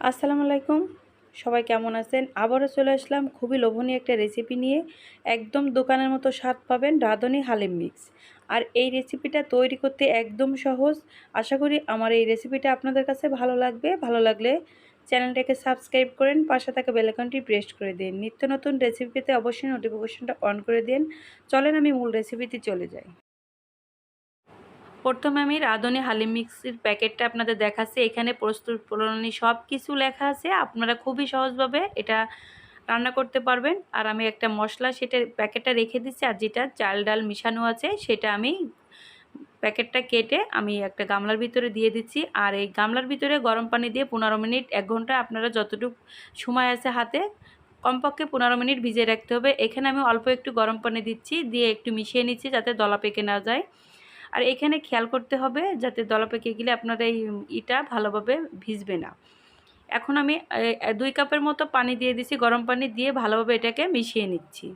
আসসালামু আলাইকুম। সবাই কেমন আছেন? আবারও চলে আসলাম খুবই লোভনীয় একটা রেসিপি নিয়ে। একদম দোকানের মতো স্বাদ পাবেন রাঁধুনি হালিম মিক্স আর এই রেসিপিটা তৈরি করতে একদম সহজ। আশা করি আমার এই রেসিপিটা আপনাদের কাছে ভালো লাগবে। ভালো লাগলে চ্যানেলটাকে সাবস্ক্রাইব করেন, পাশে থাকা বেলাকনটি প্রেস করে দিন। নিত্য নতুন রেসিপিতে অবশ্যই নোটিফিকেশনটা অন করে দিন। চলেন আমি মূল রেসিপিতে চলে যাই। প্রথমে আমি রাঁধুনি হালিম মিক্সির প্যাকেটটা আপনাদের দেখাচ্ছি। এখানে প্রস্তুত প্রণালী সব কিছু লেখা আছে। আপনারা খুবই সহজভাবে এটা রান্না করতে পারবেন। আর আমি একটা মশলা সেটা প্যাকেটটা রেখে দিচ্ছি আর যেটা চাল ডাল মিশানো আছে সেটা আমি প্যাকেটটা কেটে আমি একটা গামলার ভিতরে দিয়ে দিচ্ছি। আর এই গামলার ভিতরে গরম পানি দিয়ে পনেরো মিনিট, এক ঘণ্টা আপনারা যতটুকু সময় আছে হাতে কমপক্ষে পনেরো মিনিট ভিজিয়ে রাখতে হবে। এখানে আমি অল্প একটু গরম পানি দিচ্ছি, দিয়ে একটু মিশিয়ে নিচ্ছি যাতে দলা পেকে না যায়। আর এখানে খেয়াল করতে হবে যাতে দলা পেকে গেলে আপনার এই ইটা ভালোভাবে ভিজবে না। এখন আমি দুই কাপের মতো পানি দিয়ে দিছি, গরম পানি দিয়ে ভালোভাবে এটাকে মিশিয়ে নিচ্ছি।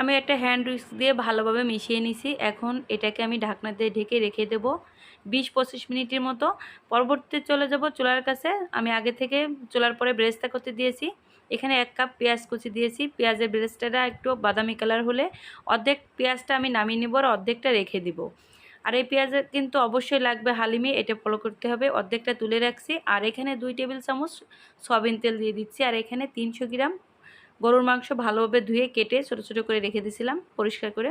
আমি একটা হ্যান্ড উইক্স দিয়ে ভালোভাবে মিশিয়ে নিছি। এখন এটাকে আমি ঢাকনা দিয়ে ঢেকে রেখে দেব। বিশ পঁচিশ মিনিটের মতো। পরবর্তীতে চলে যাব চুলার কাছে। আমি আগে থেকে চুলার পরে ব্রেস্তা করতে দিয়েছি। এখানে এক কাপ পেঁয়াজ কুচি দিয়েছি। পেঁয়াজের ব্রেস্টটা একটু বাদামি কালার হলে অর্ধেক পেঁয়াজটা আমি নামিয়ে নেব আর অর্ধেকটা রেখে দিব। আর এই পেঁয়াজ কিন্তু অবশ্যই লাগবে হালিমে, এটা ফলো করতে হবে। অর্ধেকটা তুলে রাখছি। আর এখানে দুই টেবিল চামচ সয়াবিন তেল দিয়ে দিচ্ছি। আর এখানে তিনশো গ্রাম গরুর মাংস ভালোভাবে ধুয়ে কেটে ছোটো ছোটো করে রেখে দিয়েছিলাম, পরিষ্কার করে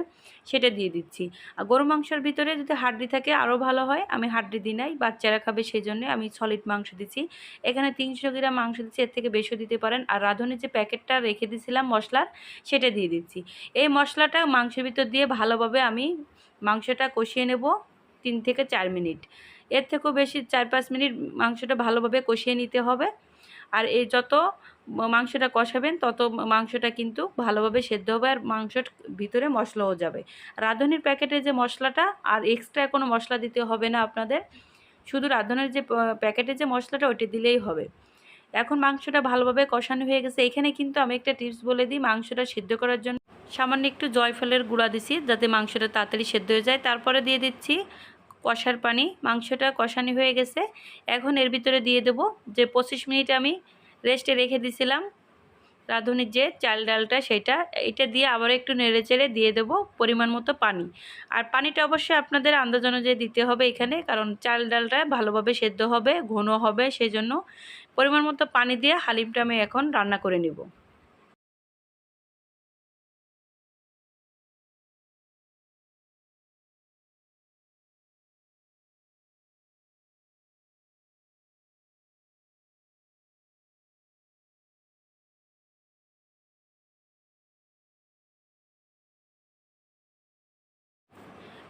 সেটা দিয়ে দিচ্ছি। আর গরুর মাংসের ভিতরে যদি হাড্ডি থাকে আরও ভালো হয়, আমি হাড্ডি দিই নাই, বাচ্চারা খাবে সেই জন্য আমি সলিড মাংস দিচ্ছি। এখানে তিনশো গ্রাম মাংস দিচ্ছি, এর থেকে বেশি দিতে পারেন। আর রাঁধুনির যে প্যাকেটটা রেখে দিয়েছিলাম মশলার, সেটা দিয়ে দিচ্ছি। এই মশলাটা মাংসের ভিতর দিয়ে ভালোভাবে আমি মাংসটা কষিয়ে নেব তিন থেকে চার মিনিট। এর থেকেও বেশি চার পাঁচ মিনিট মাংসটা ভালোভাবে কষিয়ে নিতে হবে। আর এই যত মাংসটা কষাবেন, তত মাংসটা কিন্তু ভালোভাবে সেদ্ধ হবে আর মাংসর ভিতরে মশলাও যাবে। রাঁধুনির প্যাকেটে যে মশলাটা, আর এক্সট্রা কোনো মশলা দিতে হবে না আপনাদের। শুধু রাঁধুনির যে প্যাকেটে যে মশলাটা, ওইটা দিলেই হবে। এখন মাংসটা ভালোভাবে কষানো হয়ে গেছে। এখানে কিন্তু আমি একটা টিপস বলে দিই, মাংসটা সেদ্ধ করার জন্য সামান্য একটু জয়ফলের গুঁড়া দিছি, যাতে মাংসটা তাড়াতাড়ি সেদ্ধ হয়ে যায়। তারপরে দিয়ে দিচ্ছি কষার পানি, মাংসটা কষানি হয়ে গেছে। এখন এর ভিতরে দিয়ে দেব যে পঁচিশ মিনিট আমি রেস্টে রেখে দিছিলাম রাঁধুনির যে চাল ডালটা সেটা, এটা দিয়ে আবার একটু নেড়ে চেড়ে দিয়ে দেবো পরিমাণ মতো পানি। আর পানিটা অবশ্যই আপনাদের আন্দাজ অনুযায়ী দিতে হবে এখানে, কারণ চাল ডালটা ভালোভাবে সেদ্ধ হবে ঘন হবে সেই জন্য পরিমাণ মতো পানি দিয়ে হালিমটা আমি এখন রান্না করে নেব।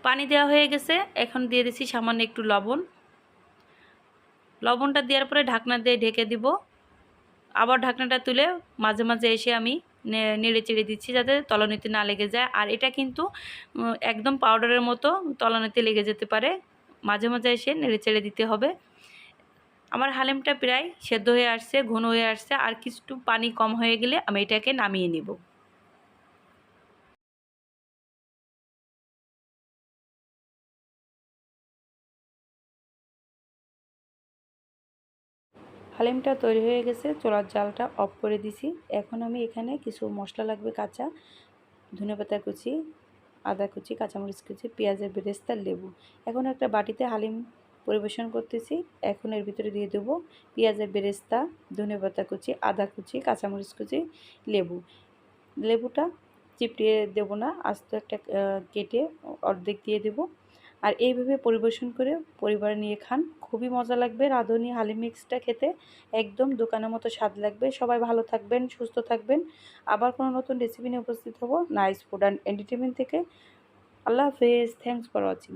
পানি দেওয়া হয়ে গেছে। এখন দিয়ে দিচ্ছি সামান্য একটু লবণ। লবণটা দেওয়ার পরে ঢাকনা দিয়ে ঢেকে দিব। আবার ঢাকনাটা তুলে মাঝে মাঝে এসে আমি নেড়ে চেড়ে দিচ্ছি যাতে তলনিতে না লেগে যায়। আর এটা কিন্তু একদম পাউডারের মতো তলনিতে লেগে যেতে পারে। মাঝে মাঝে এসে নেড়ে চেড়ে দিতে হবে। আমার হালিমটা প্রায় সেদ্ধ হয়ে আসছে, ঘন হয়ে আসছে। আর কিছু পানি কম হয়ে গেলে আমি এটাকে নামিয়ে নেব। হালিমটা তৈরি হয়ে গেছে, চোলার জালটা অফ করে দিছি। এখন আমি এখানে কিছু মশলা লাগবে, কাঁচা ধনে পাতা কুচি, আদা কুচি, কাঁচামরিচ কুচি, পেঁয়াজের বেরেস্তার লেবু। এখন একটা বাটিতে হালিম পরিবেশন করতেছি। এখন এর ভিতরে দিয়ে দেবো পেঁয়াজের বেরেস্তা, ধনে পাতা কুচি, আদা কুচি, কাঁচামরিচ কুচি, লেবু। লেবুটা চিপটিয়ে দেবো না, আস্ত একটা কেটে অর্ধেক দিয়ে দেবো। আর এইভাবে পরিবেশন করে পরিবার নিয়ে খান। খুবই মজা লাগবে। রাঁধুনি হালি মিক্সটা খেতে একদম দোকানের মতো স্বাদ লাগবে। সবাই ভালো থাকবেন, সুস্থ থাকবেন। আবার কোনো নতুন রেসিপি নিয়ে উপস্থিত হব। নাইস ফুড অ্যান্ড এন্টারটেনমেন্ট থেকে। আল্লাহ হাফেজ। Thanks for watching